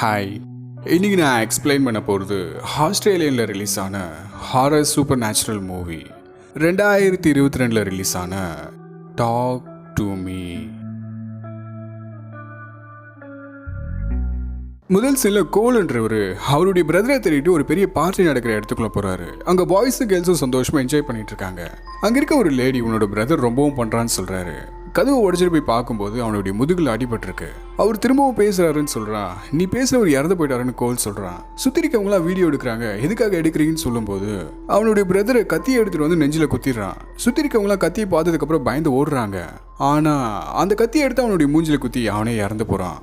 Hi இன்னைக்கு நான் explain பண்ண போகிறது ஆஸ்திரேலியனில் ரிலீஸ் ஆன ஹாரர் சூப்பர் நேச்சுரல் மூவி ரெண்டாயிரத்தி இருபத்தி ரெண்டில் ரிலீஸ் ஆன டாக் டு மீ முதல் சில கோல்ன்றவர் அவருடைய பிரதரை தேடிட்டு ஒரு பெரிய பார்ட்டி நடக்கிற இடத்துக்குள்ள போறாரு. அங்க பாய்ஸும் கேர்ள்ஸும் சந்தோஷமா என்ஜாய் பண்ணிட்டு இருக்காங்க. அங்க இருக்க ஒரு லேடி உன்னோட பிரதர் ரொம்பவும் பண்றான்னு சொல்றாரு. கதவை உடைச்சிட்டு போய் பார்க்கும்போது அவனுடைய முதுகில் அடிபட்டிருக்கு. அவர் திரும்பவும் பேசுறாருன்னு சொல்றான் நீ பேசுறவர் இறந்து போயிட்டாருன்னு கோல் சொல்றான் சுத்தி இருக்கவங்களாம் வீடியோ எடுக்கிறாங்க. எதுக்காக எடுக்கிறீங்கன்னு சொல்லும்போது அவனுடைய பிரதரை கத்தியை எடுத்துட்டு வந்து நெஞ்சில குத்திடுறான். சுத்தி இருக்கவங்களாம் கத்தியை பார்த்ததுக்கு அப்புறம் பயந்து ஓடுறாங்க. ஆனா அந்த கத்தியை எடுத்து அவனுடைய மூஞ்சில குத்தி அவனே இறந்து போறான்.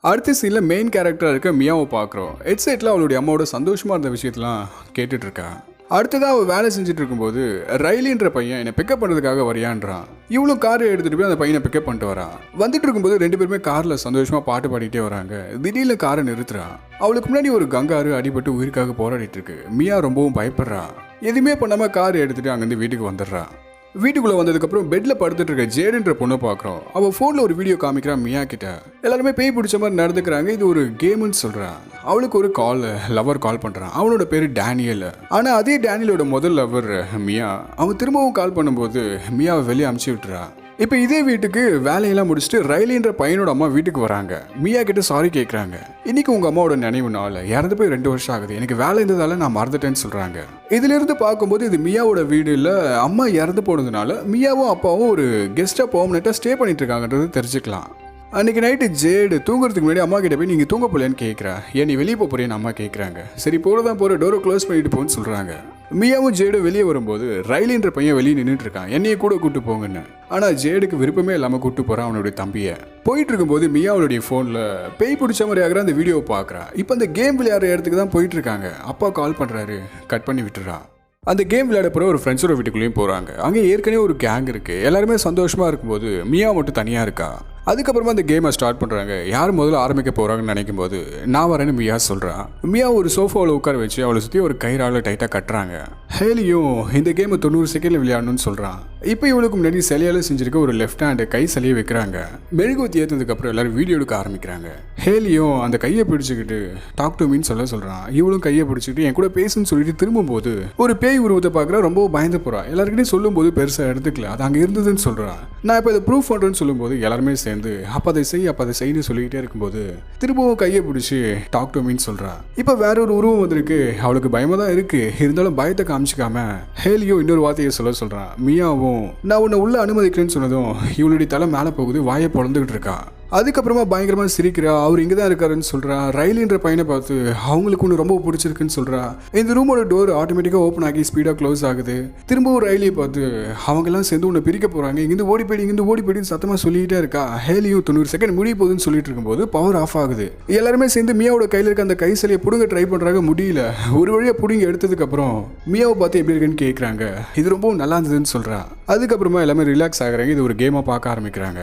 அடுத்த சீனில் மெயின் கேரக்டராக இருக்க மியாவை பார்க்குறோம். ஹெட்செட்டில் அவளுடைய அம்மாவோட சந்தோஷமாக இருந்த விஷயத்தெலாம் கேட்டுட்ருக்கேன் அடுத்ததாக அவள் வேலை செஞ்சுட்டு இருக்கும்போது ரயிலின்ற பையன் என்னை பிக்கப் பண்ணுறதுக்காக வரியான்றான். இவளும் காரை எடுத்துகிட்டு போய் அந்த பையனை பிக்கப் பண்ணிட்டு வரான் வந்துட்டு இருக்கும்போது ரெண்டு பேருமே காரில் சந்தோஷமாக பாட்டு பாடிக்கிட்டே வராங்க. திடீர்னு காரை நிறுத்துறான் அவளுக்கு முன்னாடி ஒரு கங்காரு அடிபட்டு உயிருக்காக போராடிட்டு இருக்கு. மியா ரொம்பவும் பயப்படுறான் எதுவுமே பண்ணாமல் கார் எடுத்துகிட்டு அங்கேருந்து வீட்டுக்கு வந்துடுறான் வீட்டுக்குள்ள வந்ததுக்கப்புறம் பெட்ல படுத்துட்டு இருக்க ஜேடுன்ற பொண்ணை பார்க்குறோம். அவள் ஃபோனில் ஒரு வீடியோ காமிக்கிறான் மியா கிட்ட. எல்லாருமே பேய் பிடிச்ச மாதிரி நடந்துக்கிறாங்க இது ஒரு கேம்னு சொல்றான். அவளுக்கு ஒரு கால் லவர் கால் பண்றான். அவனோட பேரு டேனியல். ஆனா அதே டேனியலோட முதல் லவர் மியா. அவன் திரும்பவும் கால் பண்ணும்போது மியாவை வெளியே அமுச்சு விட்டுறான் இப்போ இதே வீட்டுக்கு வேலையெல்லாம் முடிச்சுட்டு ரயிலின்ற பையனோட அம்மா வீட்டுக்கு வராங்க. மியா கிட்ட சாரி கேட்குறாங்க இன்னைக்கு உங்கள் அம்மாவோட நினைவு நாள். இறந்து போய் ரெண்டு வருஷம் ஆகுது. எனக்கு வேலை இருந்ததால நான் மறந்துட்டேன்னு சொல்கிறாங்க இதிலிருந்து பார்க்கும்போது இது மியாவோட வீடு இல்லை அம்மா இறந்து போனதுனால மியாவும் அப்பாவும் ஒரு கெஸ்ட்டாக பெர்மனெண்டா ஸ்டே பண்ணிட்டு இருக்காங்கன்றது தெரிஞ்சுக்கலாம். அன்றைக்கி நைட்டு ஜேடு தூங்குறதுக்கு முன்னாடி அம்மா கிட்ட போய் நீங்கள் தூங்க போலேன்னு கேட்குறா ஏன் நீ வெளியே போக போறேன்னு அம்மா கேட்குறாங்க சரி போகிறதான் போகிற டோரை க்ளோஸ் பண்ணிட்டு போன்னு சொல்கிறாங்க மியாவும் ஜேடும் வெளியே வரும்போது ரயிலின்ற பையன் வெளியே நின்றுட்டு இருக்கான் என்னைய கூட கூட்டு போங்கன்னு. ஆனால் ஜேடுக்கு விருப்பமே இல்லாமல் கூட்டு போகிறான் அவனுடைய தம்பியை. போயிட்டு இருக்கும்போது மியாவுடைய ஃபோனில் பேய் பிடிச்ச மாதிரி ஆகிற அந்த வீடியோ பார்க்குறா இப்போ அந்த கேம் விளையாடுற இடத்துக்கு தான் போயிட்டு இருக்காங்க அப்பா கால் பண்ணுறாரு கட் பண்ணி விட்டுறா. அந்த கேம் விளையாட போகிற ஒரு ஃப்ரெண்ட்ஸோட வீட்டுக்குள்ளேயும் போகிறாங்க அங்கே ஏற்கனவே ஒரு கேங் இருக்குது எல்லாருமே சந்தோஷமாக இருக்கும்போது மியா மட்டும் தனியாக இருக்கா? அதுக்கப்புறமா அந்த கேமை ஸ்டார்ட் பண்ணுறாங்க யார் முதல்ல ஆரம்பிக்க போகிறாங்கன்னு நினைக்கும் போது நான் வரேன்னு மியா சொல்கிறான் மியா ஒரு சோஃபாவில் உட்கார வச்சு அவளை சுற்றி ஒரு கயிறால் டைட்டாக கட்டுறாங்க. ஹேலியும் இந்த கேமை தொண்ணூறு செகண்டில் விளையாடணும்னு சொல்கிறான் இப்போ இவளுக்கு முன்னாடி சிலையால செஞ்சிருக்க ஒரு லெஃப்ட் ஹேண்டு கை சிலையை வைக்கிறாங்க. மெழுகுவத்தி ஏற்றதுக்கப்புறம் எல்லாரும் வீடியோ எடுக்க ஆரம்பிக்கிறாங்க. ஹேலியும் அந்த கையை பிடிச்சிக்கிட்டு டாக் டு மீன்னு சொல்ல சொல்கிறான் இவளும் கையை பிடிச்சிக்கிட்டு என் கூட பேசுன்னு சொல்லிட்டு திரும்பும்போது ஒரு பேய் உருவத்தை பார்க்குற ரொம்ப பயந்து போகிறான் எல்லாருக்கிட்டையும் சொல்லும்போது பெருசாக எடுத்துக்கல. அது அங்கே இருந்ததுன்னு சொல்கிறான் நான் இப்போ இதை ப்ரூஃப் பண்ணுறேன்னு சொல்லும்போது எல்லாருமே சேர்ந்து அப்போ அதை செய் அப்போ அதை செய்யு சொல்லிக்கிட்டே இருக்கும்போது திரும்பவும் கையை பிடிச்சி டாக் டு மீன் சொல்கிறா இப்போ வேற ஒரு உருவம் வந்திருக்கு. அவளுக்கு பயமாக தான் இருக்கு. இருந்தாலும் பயத்தை காமிச்சிக்காம ஹேலியோ இன்னொரு வார்த்தையை சொல்ல சொல்கிறான் மியாவும் நான் உன்னை உள்ள அனுமதிக்கிறேன்னு சொன்னதும் இவளுடைய தலை மேலே போகுது வாயை பிறந்துக்கிட்டு இருக்கா. அதுக்கப்புறமா பயங்கரமாக சிரிக்கிறா அவர் இங்கே தான் இருக்காருன்னு சொல்கிறா ரயிலின்ற பையனை பார்த்து அவங்களுக்கு ஒன்று ரொம்ப பிடிச்சிருக்குன்னு சொல்கிறா இந்த ரூமோட டோர் ஆட்டோமேட்டிக்காக ஓப்பன் ஆகி ஸ்பீடாக க்ளோஸ் ஆகுது. திரும்பவும் ரயிலையை பார்த்து அவங்கெல்லாம் சேர்ந்து உன்னை பிரிக்க போகிறாங்க இங்கேருந்து ஓடி போயிடு இங்கேருந்து ஓடி போயிடுன்னு சத்தமாக சொல்லிக்கிட்டே இருக்கா. ஹேலியும் தொண்ணூறு செகண்ட் முடிய போகுதுன்னு சொல்லிட்டு இருக்கும்போது பவர் ஆஃப் ஆகுது. எல்லாருமே சேர்ந்து மியாவோட கையில் இருக்க அந்த கை சிலையை பிடுங்க ட்ரை பண்ணுறாங்க முடியல. ஒரு வழியாக பிடுங்கி எடுத்ததுக்கப்புறம் மியாவை பார்த்து எப்படி இருக்குன்னு கேட்குறாங்க இது ரொம்பவும் நல்லா இருந்ததுன்னு சொல்கிறா அதுக்கப்புறமா எல்லாமே ரிலாக்ஸ் ஆகுறாங்க. இது ஒரு கேமாக பார்க்க ஆரம்பிக்கிறாங்க.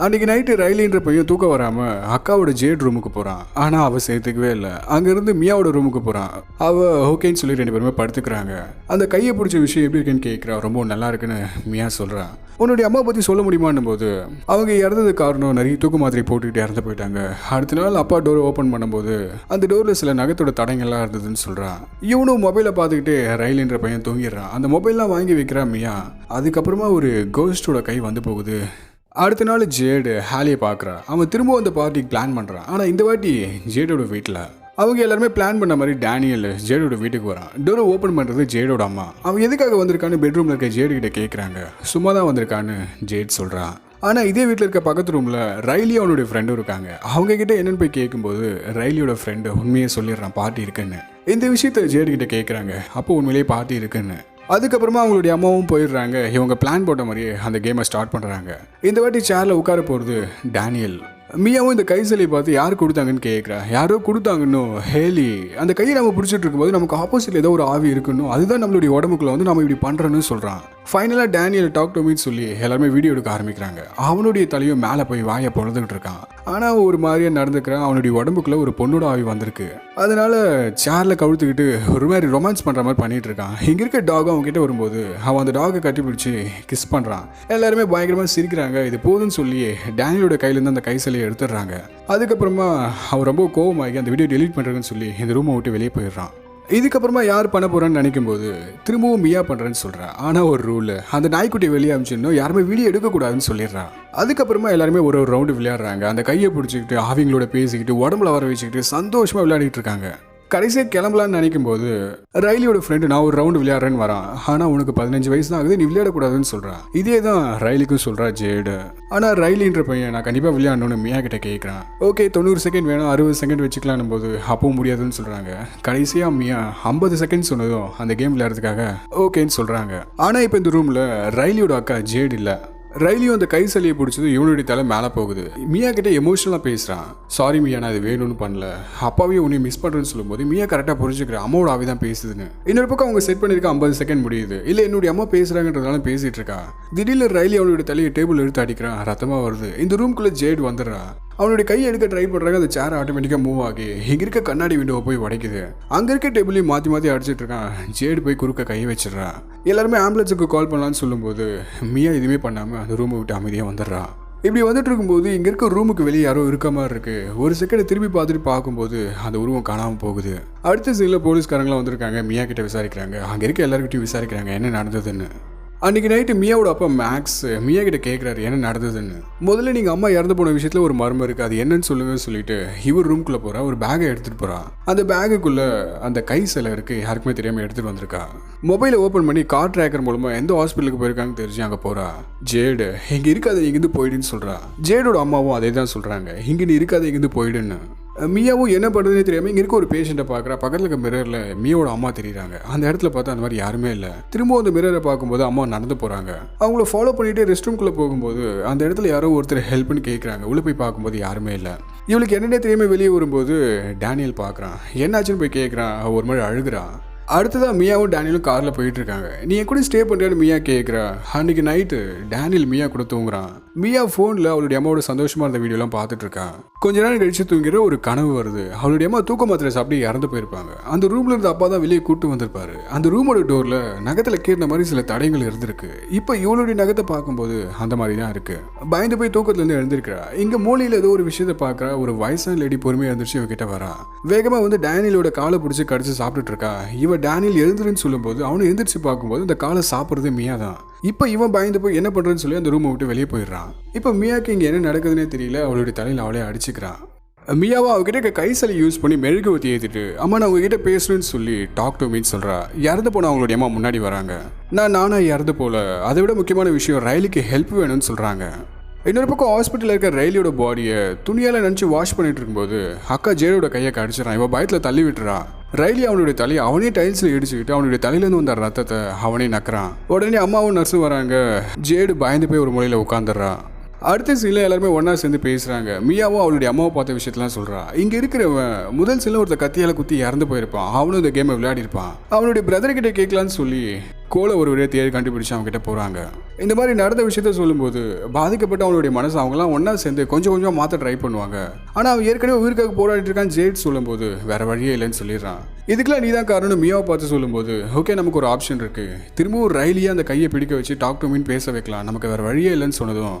அன்றைக்கி நைட்டு ரயிலின்ற பையன் தூக்கம் வராமல் அக்காவோட ஜேட் ரூமுக்கு போகிறான் ஆனால் அவள் சேர்த்துக்கவே இல்லை. அங்கேருந்து மியாவோட ரூமுக்கு போகிறான் அவள் ஓகேன்னு சொல்லி ரெண்டு பேருமே படுத்துக்கிறாங்க. அந்த கையை பிடிச்ச விஷயம் எப்படி இருக்குன்னு கேட்குறா ரொம்ப நல்லா இருக்குன்னு மியா சொல்கிறான் உன்னுடைய அம்மா பற்றி சொல்ல முடியுமான்னும் போது அவங்க இறந்தது காரணம் நிறைய தூக்கு மாத்திரை போட்டுக்கிட்டு இறந்து போயிட்டாங்க. அடுத்த நாள் அப்பா டோர் ஓப்பன் பண்ணும்போது அந்த டோரில் சில நகத்தோட தடங்கள்லாம் இருந்ததுன்னு சொல்கிறான் இவனும் மொபைலை பார்த்துக்கிட்டு ரயிலின்ற பையன் தூங்கிடுறான். அந்த மொபைல்லாம் வாங்கி வைக்கிறான் மியா. அதுக்கப்புறமா ஒரு கோஸ்டோட கை வந்து போகுது. அடுத்த நாள் ஜேடு ஹாலியை பார்க்குறான் அவன் திரும்ப அந்த பார்ட்டிக்கு பிளான் பண்ணுறான் ஆனால் இந்த வாட்டி ஜேடோட வீட்டில் அவங்க எல்லாருமே பிளான் பண்ண மாதிரி டேனியல் ஜேடோட வீட்டுக்கு வரான். டோரை ஓப்பன் பண்ணுறது ஜேடோட அம்மா. அவன் எதுக்காக வந்திருக்கான்னு பெட்ரூமில் இருக்க ஜேடு கிட்ட கேட்குறாங்க சும்மா தான் வந்திருக்கான்னு ஜேட் சொல்கிறான் ஆனால் இதே வீட்டில் இருக்க பக்கத்து ரூமில் ரைலி அவனுடைய ஃப்ரெண்டும் இருக்காங்க. அவங்க கிட்ட போய் கேட்கும்போது ரைலியோட ஃப்ரெண்டு உண்மையை சொல்லிடுறான் பார்ட்டி இருக்குன்னு. இந்த விஷயத்த ஜேடு கிட்ட கேட்குறாங்க அப்போ உண்மையிலேயே பார்ட்டி இருக்குன்னு. அதுக்கப்புறமா அவங்களுடைய அம்மாவும் போயிடுறாங்க. இவங்க பிளான் போட்ட மாதிரியே அந்த கேமை ஸ்டார்ட் பண்ணுறாங்க இந்த வாட்டி சேரில் உட்கார போகிறது டேனியல். மியாவும் இந்த கை சிலையை பார்த்து யார் கொடுத்தாங்கன்னு கேட்குறா யாரோ கொடுத்தாங்கன்னு ஹேலி. அந்த கையை நம்ம பிடிச்சிட்டு இருக்கும்போது நமக்கு ஆப்போசிட்ல ஏதோ ஒரு ஆவி இருக்குன்னு அதுதான் நம்மளுடைய உடம்புக்குள்ள வந்து நம்ம இப்படி பண்ணுறோன்னு சொல்கிறான் ஃபைனலாக டேனியல் டாக் டு மீட் சொல்லி எல்லாருமே வீடியோ எடுக்க ஆரம்பிக்கிறாங்க. அவனுடைய தலையும் மேலே போய் வாயை பொழுதுகிட்டு இருக்கான். ஆனால் ஒரு மாதிரியாக நடந்துக்கிறான் அவனுடைய உடம்புக்குள்ளே ஒரு பொண்ணோட ஆவி வந்திருக்கு. அதனால சேரில் கவுழ்த்துக்கிட்டு ஒரு மாதிரி ரொமான்ஸ் பண்ணுற மாதிரி பண்ணிட்டு இருக்கான். இங்கே இருக்க டாக் அவங்ககிட்ட வரும்போது அவன் அந்த டாகை கட்டி கிஸ் பண்ணுறான் எல்லாருமே பயங்கரமாக சிரிக்கிறாங்க. இது போதும்னு சொல்லி டேனியலோட கையிலேருந்து அந்த கை சிலையை எடுத்துடுறாங்க. அதுக்கப்புறமா அவன் ரொம்ப கோவமாகி அந்த வீடியோ டெலீட் பண்ணுறேன்னு சொல்லி இந்த ரூமை விட்டு வெளியே போயிடுறான். இதுக்கப்புறமா யார் பண்ண போகிறான்னு நினைக்கும் போது திரும்பவும் மியா பண்ணுறேன்னு சொல்றான் ஆனால் ஒரு ரூல் அந்த நாய்க்குட்டியை வெளியே அமிச்சிடணும் யாருமே வீடியோ எடுக்கக்கூடாதுன்னு சொல்லிடுறான் அதுக்கப்புறமா எல்லாருமே ஒரு ஒரு ரவுண்டு விளையாடுறாங்க. அந்த கையை பிடிச்சிக்கிட்டு ஆவிங்களோட பேசிக்கிட்டு உடம்புல வர வச்சுக்கிட்டு சந்தோஷமாக விளையாடிட்டு இருக்காங்க. கடைசியாக கிளம்பலான்னு நினைக்கும் போது ரைலியோட ஃப்ரெண்டு நான் ஒரு ரவுண்டு விளையாடுறேன்னு வரான். ஆனால் உனக்கு பதினஞ்சு வயசு தான் ஆகுது நீ விளையாடக்கூடாதுன்னு சொல்கிறான் இதே தான் ரைலிக்கும் சொல்கிறா ஜேடு. ஆனால் ரைலின்ற பையன் நான் கண்டிப்பாக விளையாடணும்னு மியா கிட்ட கேட்குறான் ஓகே தொண்ணூறு செகண்ட் வேணும் அறுபது செகண்ட் வச்சுக்கலாம்னு போது அப்பவும் முடியாதுன்னு சொல்கிறாங்க கடைசியாக மியா ஐம்பது செகண்ட் சொன்னதும் அந்த கேம் விளையாடுறதுக்காக ஓகேன்னு சொல்கிறாங்க ஆனால் இப்போ இந்த ரூமில் ரைலியோட அக்கா ஜேடு இல்லை. ரயிலையும் அந்த கை சளியை பிடிச்சது இவனுடைய தலை மேலே போகுது. மியா கிட்ட எமோஷனலாக பேசுகிறான் சாரி மியா நான் இது வேணும்னு பண்ணல. அப்பாவே உன்னை மிஸ் பண்ணுறேன்னு சொல்லும்போது மியா கரெக்டாக புரிஞ்சுக்கிறேன் அம்மாவோட அவை தான் பேசுதுன்னு. இன்னொரு பக்கம் அவங்க செட் பண்ணியிருக்க ஐம்பது செகண்ட் முடியுது. இல்லை என்னுடைய அம்மா பேசுகிறாங்கன்றதுனால பேசிகிட்டு இருக்கா. திடீர்னு ரயிலி அவனுடைய தலையை டேபிள் எடுத்து அடிக்கிறான். ரத்தமாக வருது. இந்த ரூம்குள்ளே ஜேட் வந்துடுறா. அவனுடைய கையை எடுக்க ட்ரை பண்ணுறாங்க அந்த சேர் ஆட்டோமேட்டிக்காக மூவ் ஆகி இங்கே இருக்க கண்ணாடி விண்டோவை போய் உடைக்குது. அங்கே இருக்க டேபிளையும் மாற்றி மாற்றி அடிச்சிட்டு இருக்கான். ஜேடு போய் குறுக்க கை வச்சிடுறான் எல்லாருமே ஆம்புலன்ஸுக்கு கால் பண்ணலான்னு சொல்லும்போது மியா எதுவுமே பண்ணாமல் அந்த ரூமை விட்டு அமைதியாக வந்துடுறான் இப்படி வந்துட்டு இருக்கும்போது இங்கே இருக்க ரூமுக்கு வெளியே யாரோ இருக்க மாதிரி இருக்கு. ஒரு செகண்ட் திரும்பி பார்த்துட்டு பார்க்கும்போது அந்த உருவம் காணாமல் போகுது. அடுத்த சீனில் போலீஸ்காரங்களாம் வந்திருக்காங்க மியா கிட்ட விசாரிக்கிறாங்க. அங்கே இருக்க எல்லாருக்கிட்டையும் விசாரிக்கிறாங்க என்ன நடந்ததுன்னு. அன்னைக்கு நைட்டு மியாவோட அப்பா மேக்ஸ் மியா கிட்ட கேட்குறாரு என்ன நடந்ததுன்னு? முதல்ல நீங்கள் அம்மா இறந்து போன விஷயத்தில் ஒரு மர்மம் இருக்குது அது என்னன்னு சொல்லுங்கன்னு சொல்லிட்டு இவர் ரூம்குள்ளே போகிறா ஒரு பேகை எடுத்துகிட்டு போகிறா அந்த பேகுக்குள்ளே அந்த கை சிலை இருக்குது யாருக்குமே தெரியாமல் எடுத்துகிட்டு வந்திருக்கா. மொபைலை ஓப்பன் பண்ணி கார் ட்ராக்கர் மூலமாக எந்த ஹாஸ்பிட்டலுக்கு போயிருக்காங்கன்னு தெரிஞ்சு அங்கே போகிறா ஜேடு இங்கே இருக்காது இங்கேருந்து போயிடுன்னு சொல்கிறா ஜேடோட அம்மாவும் அதே தான் சொல்கிறாங்க இங்கே நீ இருக்காது இங்கேருந்து போயிடுன்னு. மியாவும் என்ன பண்ணுறதுனே தெரியாமல் இங்கே இருக்க ஒரு பேஷண்ட்டை பார்க்குறா பக்கத்தில் இருக்க மிரரில் மியோட அம்மா தெரியுறாங்க. அந்த இடத்துல பார்த்தா அந்த மாதிரி யாருமே இல்லை. திரும்பவும் அந்த மிரரை பார்க்கும்போது அம்மா நடந்து போகிறாங்க அவங்கள ஃபாலோ பண்ணிட்டு ரெஸ்ட் ரூம்குள்ளே போகும்போது அந்த இடத்துல யாரோ ஒருத்தர் ஹெல்ப்னு கேட்குறாங்க உள்ளே போய் பார்க்கும்போது யாருமே இல்லை. இவளுக்கு என்னென்ன தெரியாமல் வெளியே வரும்போது டேனியல் பார்க்குறான் என்னாச்சுன்னு போய் கேட்குறான் ஒரு மாதிரி அழுகுறான் அடுத்ததாக மியாவும் டேனியலும் காரில் போயிட்டு இருக்காங்க. நீ என் கூட ஸ்டே பண்ணுறேன்னு மியா கேட்குறா அன்னைக்கு நைட்டு டேனியல் மியா கூட தூங்குறான். மியா ஃபோனில் அவளுடைய அம்மாவோட சந்தோஷமாக இருந்த வீடியோலாம் பார்த்துட்ருக்கான். கொஞ்ச நேரம் கழிச்சு தூங்கிற ஒரு கனவு வருது. அவளுடைய அம்மா தூக்க மாத்திரை சாப்பிட்டு இறந்து போயிருப்பாங்க. அந்த ரூமில் இருந்த அப்பா தான் வெளியே கூட்டு வந்திருப்பாரு. அந்த ரூமோட டோரில் நகத்தில் கீறின மாதிரி சில தடயங்கள் இருந்திருக்கு. இப்போ இவளுடைய நகத்தை பார்க்கும்போது அந்த மாதிரி தான் இருக்குது பயந்து போய் தூக்கத்துலேருந்து எழுந்திருக்கிறா. இங்கே மூலையில் ஏதோ ஒரு விஷயத்தை பார்க்கறா. ஒரு வயசான லேடி பொறுமையாக எழுந்திரிச்சு இவகிட்ட வரா. வேகமாக வந்து டேனியலோட காலை பிடிச்சி கடிச்சு சாப்பிட்டுட்டு இருக்கா இவ டேனியல் எழுந்துருன்னு சொல்லும்போது அவனு எழுந்திரிச்சு பார்க்கும்போது இந்த காலை சாப்பிட்றது மியா தான். இப்போ இவன் பயந்து போய் என்ன பண்ணுறேன்னு சொல்லி அந்த ரூமை விட்டு வெளியே போயிடுறான். இப்போ மியாக்கு இங்கே என்ன நடக்குதுன்னே தெரியல. அவளுடைய தலையில் அவளே அடிச்சுக்கிறான். மியாவா அவகிட்ட கை சளி யூஸ் பண்ணி மெழுகுவத்தி ஏற்றிட்டு அம்மா நான் உங்ககிட்ட பேசணும்னு சொல்லி டாக் டு மீன் சொல்கிறா இறந்து போன அவங்களுடைய அம்மா முன்னாடி வராங்க. நான் நானாக இறந்து போல. அதை விட முக்கியமான விஷயம் ரயிலுக்கு ஹெல்ப் வேணும்னு சொல்கிறாங்க இன்னொரு பக்கம் ஹாஸ்பிட்டலில் இருக்க ரயிலியோட பாடியை துணியால் நினச்சி வாஷ் பண்ணிட்டு இருக்கும்போது அக்கா ஜேடோட கையை கடிச்சிடறான் இவன் பயத்தில் தள்ளி விட்டுறா ரயிலி அவனுடைய தலையை அவனே டைல்ஸில் இடிச்சுக்கிட்டு அவனுடைய தலையிலேருந்து வந்த ரத்தத்தை அவனே நக்குறான். உடனே அம்மாவும் நர்ஸும் வராங்க. ஜேடு பயந்து போய் ஒரு முறையில் உட்காந்துடுறான் அடுத்த சீனில் எல்லாருமே ஒன்றா சேர்ந்து பேசுகிறாங்க மியாவும் அவளுடைய அம்மாவை பார்த்த விஷயத்தெல்லாம் சொல்கிறா இங்கே இருக்கிறவன் முதல் சீனில் ஒருத்த கத்தியால் குத்தி இறந்து போயிருப்பான். அவனும் இந்த கேமை விளையாடிருப்பான். அவனுடைய பிரதர்கிட்ட கேட்கலான்னு சொல்லி கோலை ஒரு வழியாக தேடி கண்டுபிடிச்சு அவங்க கிட்ட போகிறாங்க இந்த மாதிரி நடந்த விஷயத்த சொல்லும்போது பாதிக்கப்பட்ட அவனுடைய மனசு அவங்களாம் ஒன்றா சேர்ந்து கொஞ்சம் கொஞ்சமாக மாற்ற ட்ரை பண்ணுவாங்க. ஆனால் அவன் ஏற்கனவே உயிருக்காக போராடிட்டு இருக்கான் ஜேட் சொல்லும்போது வேற வழியே இல்லைன்னு சொல்லிடுறான். இதுக்கெல்லாம் நீ தான் காரணம் மியாவை பார்த்து சொல்லும்போது ஓகே நமக்கு ஒரு ஆப்ஷன் இருக்குது திரும்பவும் ரயிலியாக அந்த கையை பிடிக்க வச்சு டாக் டு மீன் பேச வைக்கலாம். நமக்கு வேற வழியே இல்லைன்னு சொன்னதும்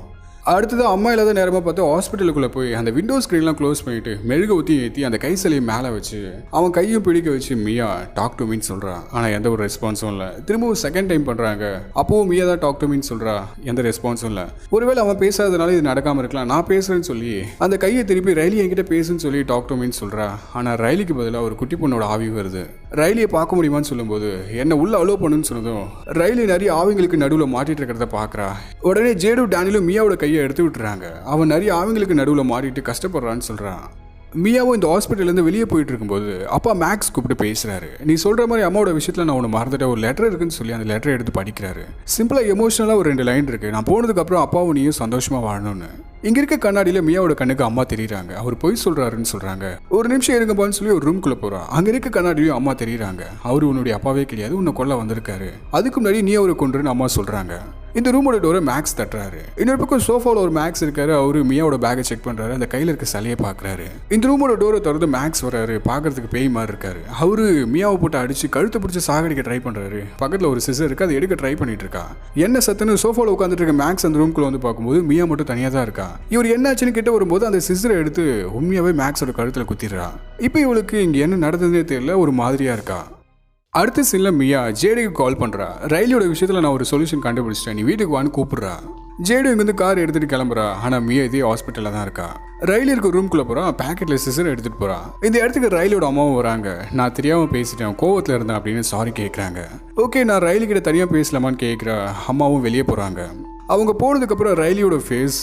அடுத்தது அம்மா இல்லாத நேரமாக பார்த்து ஹாஸ்பிட்டலுக்குள்ளே போய் அந்த விண்டோ ஸ்க்ரீன்லாம் க்ளோஸ் பண்ணிட்டு மெழுகு ஊற்றி ஏற்றி அந்த கை சிலையை மேலே வச்சு அவன் கையும் பிடிக்க வச்சு மியா டாக் டு மீன் சொல்கிறான் ஆனால் எந்த ஒரு ரெஸ்பான்ஸும் இல்லை. திரும்பவும் செகண்ட் டைம் பண்ணுறாங்க அப்போவும் மியா தான் டாக் டு மீன் சொல்கிறா எந்த ரெஸ்பான்ஸும் இல்லை. ஒருவேளை அவன் பேசாததுனால இது நடக்காமல் இருக்கலாம். நான் பேசுகிறேன்னு சொல்லி அந்த கையை திருப்பி ரயிலி என்கிட்ட பேசுன்னு சொல்லி டாக் டு மீன் சொல்கிறா ஆனால் ரயிலிக்கு பதிலாக ஒரு குட்டி பொண்ணோட ஆவி வருது. ரயிலியை பார்க்க முடியுமான்னு சொல்லும்போது என்ன உள்ள அலோவ் பண்ணுன்னு சொன்னதும் ரயிலி நிறைய ஆவிங்களுக்கு நடுவில் மாட்டிட்டு இருக்கிறத பார்க்குறா உடனே ஜேடு டேனிலும் மியாவோட கை கையை எடுத்து விட்டுறாங்க. அவன் நிறைய அவங்களுக்கு நடுவில் மாறிட்டு கஷ்டப்படுறான்னு சொல்கிறான் மியாவும் இந்த ஹாஸ்பிட்டல்லேருந்து வெளியே போயிட்டு இருக்கும்போது அப்பா மேக்ஸ் கூப்பிட்டு பேசுறாரு. நீ சொல்கிற மாதிரி அம்மாவோட விஷயத்தில் நான் ஒன்று மறந்துட்டேன். ஒரு லெட்டர் இருக்குன்னு சொல்லி அந்த லெட்டரை எடுத்து படிக்கிறாரு. சிம்பிளாக எமோஷனலாக ஒரு ரெண்டு லைன் இருக்குது நான் போனதுக்கப்புறம் அப்பாவும் நீயும் சந்தோஷமாக வாழணும்னு. இங்கே இருக்க கண்ணாடியில் மியாவோட கண்ணுக்கு அம்மா தெரியுறாங்க. அவர் பொய் சொல்கிறாருன்னு சொல்கிறாங்க ஒரு நிமிஷம் இருங்கப்பான்னு சொல்லி ஒரு ரூம்குள்ளே போகிறான் அங்கே இருக்க கண்ணாடியும் அம்மா தெரியுறாங்க. அவரு உன்னுடைய அப்பாவே கிடையாது. உன்னை கொல்ல வந்திருக்காரு. அதுக்கு முன்னாடி நீ அவரை கொண்டுன்னு அம்மா சொல்கிறாங்க இந்த ரூமோட டோரை மேக்ஸ் தட்டுறாரு. இன்னொரு பக்கம் சோஃபாவில் ஒரு மேக்ஸ் இருக்காரு. அவரு மியாவோட பேக்கை செக் பண்றாரு. அந்த கையில இருக்க சிலையை பார்க்கறாரு. இந்த ரூமோட டோரை திறந்து மேக்ஸ் வராரு பார்க்கறதுக்கு பேய் மாதிரி இருக்காரு. அவரு மியாவை போட்டு அடிச்சு கழுத்தை பிடிச்சி சாகடிக்க ட்ரை பண்றாரு. பக்கத்துல ஒரு சிசர் இருக்கு. அதை எடுக்க ட்ரை பண்ணிட்டு இருக்கா. என்ன சத்துன்னு சோஃபாவில் உட்காந்துட்டு இருக்க மேக்ஸ் அந்த ரூம்குள்ள வந்து பார்க்கும்போது மியா மட்டும் தனியாக தான் இருக்கா. இவர் என்னாச்சுன்னு கிட்ட வரும்போது அந்த சிசரை எடுத்து உண்மையாவே மேக்ஸோட கழுத்துல குத்திடுறா. இப்போ இவளுக்கு இங்க என்ன நடந்ததுன்னே தெரியல. ஒரு மாதிரியா இருக்கா. அடுத்த சீன்ல மியா ஜேடிக்கு கால் பண்ணுறா ரயிலோட விஷயத்தில் நான் ஒரு சொல்யூஷன் கண்டுபிடிச்சிட்டேன். நீ வீட்டுக்கு வான்னு கூப்பிட்றா. ஜேடு இங்கேருந்து கார் எடுத்துகிட்டு கிளம்புறா. ஆனால் மியா இதே ஹாஸ்பிட்டலில் தான் இருக்கா. ரயில் இருக்க ரூம்குள்ளே போகிறான் பேக்கெட்டில் சிசர் எடுத்துகிட்டு போகிறா இந்த இடத்துக்கு ரயிலோட அம்மாவும் வராங்க. நான் தெரியாமல் பேசிட்டேன். கோவத்தில் இருந்தேன் அப்படின்னு சாரி கேட்குறாங்க ஓகே நான் ரயிலுக்கிட்ட தனியாக பேசலாமான்னு கேட்குற அம்மாவும் வெளியே போகிறாங்க அவங்க போனதுக்கப்புறம் ரயிலியோட ஃபேஸ்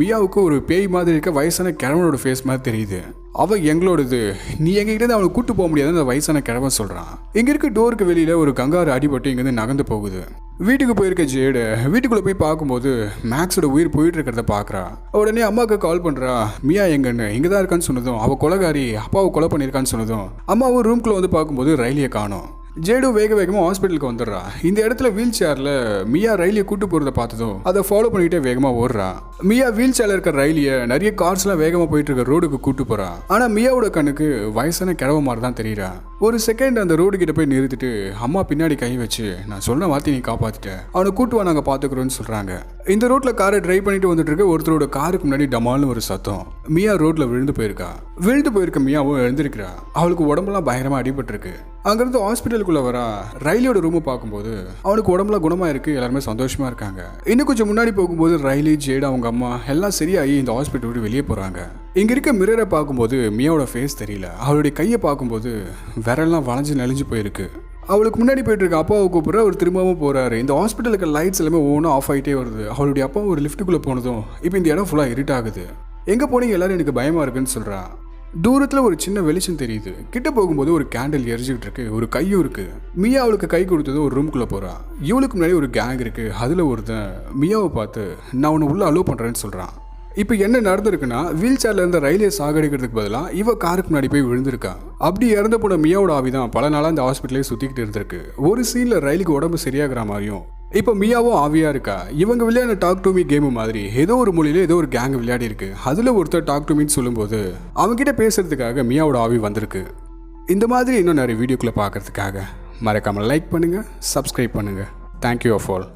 மியாவுக்கு ஒரு பேய் மாதிரி இருக்க வயசான கிழவனோட ஃபேஸ் மாதிரி தெரியுது. அவள் எங்களோடது. நீ எங்ககிட்ட அவளை அவனை கூட்டு போக முடியாதுன்னு அந்த வயசான கிழவன் சொல்றான். இங்க இருக்க டோருக்கு வெளியில ஒரு கங்காரு அடிபட்டு இங்கேருந்து நகர்ந்து போகுது. வீட்டுக்கு போயிருக்க ஜேடு வீட்டுக்குள்ள போய் பார்க்கும்போது மேக்ஸோட உயிர் போயிட்டு இருக்கிறத பார்க்கறா உடனே அம்மாவுக்கு கால் பண்றா மியா எங்கன்னு? இங்க தான் இருக்கான்னு சொன்னதும் அவ கொலகாரி அப்பாவை கொலை பண்ணியிருக்கான்னு சொன்னதும். அம்மாவும் ரூம்குள்ள வந்து பார்க்கும்போது ரயிலியை காணும். ஜேடு வேக வேகமாக ஹாஸ்பிட்டலுக்கு வந்துடுறா. இந்த இடத்துல வீல் சேரில் மியா ரயிலியை கூட்டு போகிறத பார்த்ததும் அதை ஃபாலோ பண்ணிக்கிட்டே வேகமாக ஓடுறா. மியா வீல் சேரில் இருக்கிற ரயிலியை நிறைய கார்ஸ்லாம் வேகமாக போயிட்டு இருக்க ரோடுக்கு கூட்டு போகிறா ஆனால் மியாவோட கண்ணுக்கு வயசான கிழவ மாதிரி தான் தெரியுறா. ஒரு செகண்ட் அந்த ரோடு கிட்ட போய் நிறுத்திட்டு அம்மா பின்னாடி கை வச்சு நான் சொன்ன வார்த்தை நீ காப்பாற்றிட்டேன் அவனை கூட்டு வா நாங்கள் பார்த்துக்குறோன்னு சொல்கிறாங்க இந்த ரோட்டில் காரை ட்ரை பண்ணிட்டு வந்துட்டு இருக்க ஒருத்தரோட காருக்கு முன்னாடி டமால்னு ஒரு சத்தம். மியா ரோட்டில் விழுந்து போயிருக்கா. விழுந்து போயிருக்க மியாவும் எழுந்திருக்கிறா. அவளுக்கு உடம்பெல்லாம் பயங்கரமாக அடிபட்டிருக்கு. அங்கேருந்து ஹாஸ்பிட்டலுக்குள்ள வரா ரயிலோட ரூமை பார்க்கும்போது அவனுக்கு உடம்புல குணமாக இருக்கு எல்லாருமே சந்தோஷமா இருக்காங்க. இன்னும் கொஞ்சம் முன்னாடி போகும்போது ரயிலி ஜேடு அவங்க அம்மா எல்லாம் சரியாகி இந்த ஹாஸ்பிட்டல் விட்டு வெளியே போகிறாங்க இங்க இருக்க மிரரை பார்க்கும்போது மியாவோட ஃபேஸ் தெரியல. அவளுடைய கையை பார்க்கும்போது விரல்லாம் வளைஞ்சு நெளிஞ்சு போயிருக்கு. அவளுக்கு முன்னாடி போயிட்டு இருக்க அப்பாவை கூப்பிட்ற அவர் திரும்பவும் போறாரு. இந்த ஹாஸ்பிட்டலுக்கு லைட்ஸ் எல்லாமே ஒவ்வொன்றும் ஆஃப் ஆகிட்டே வருது. அவளுடைய அப்பா ஒரு லிஃப்ட்டுக்குள்ளே போனதும் இப்போ இந்த இடம் ஃபுல்லாக இருட்டாகுது. எங்கே போனீங்க? எல்லாரும் எனக்கு பயமாக இருக்குன்னு சொல்கிறான் தூரத்தில் ஒரு சின்ன வெளிச்சம் தெரியுது. கிட்ட போகும்போது ஒரு கேண்டில் எரிஞ்சுக்கிட்டு இருக்கு. ஒரு கையும் இருக்கு. மியா அவளுக்கு கை கொடுத்தது ஒரு ரூம்குள்ளே போகிறா இவளுக்கு முன்னாடி ஒரு கேங் இருக்கு. அதில் ஒருத்தன் மியாவை பார்த்து நான் உன்னை உள்ளே அலோவ் பண்ணுறேன்னு சொல்கிறான் இப்போ என்ன நடந்திருக்குன்னா வீல் சேர்ல இருந்த ரயிலை சாகடிக்கிறதுக்கு பதிலாக இவ காருக்கு முன்னாடி போய் விழுந்திருக்கா. அப்படி இறந்த போன மியாவோட ஆவி தான் பல நாளாக இந்த ஹாஸ்பிட்டலே சுற்றிக்கிட்டு இருந்திருக்கு. ஒரு சீனில் ரயிலுக்கு உடம்பு சரியாகிற மாதிரியும் இப்போ மியாவும் ஆவியாக இருக்கா? இவங்க விளையாடின டாக் டு மீ கேமு மாதிரி ஏதோ ஒரு மொழியில ஏதோ ஒரு கேங் விளையாடி இருக்கு. அதில் ஒருத்தர் டாக் டு மீன்னு சொல்லும்போது அவங்ககிட்ட பேசுறதுக்காக மியாவோட ஆவி வந்திருக்கு. இந்த மாதிரி இன்னும் நிறைய வீடியோக்குள்ள பார்க்கறதுக்காக மறக்காமல் லைக் பண்ணுங்கள் சப்ஸ்கிரைப் பண்ணுங்கள் தேங்க்யூ ஆஃப் ஆல்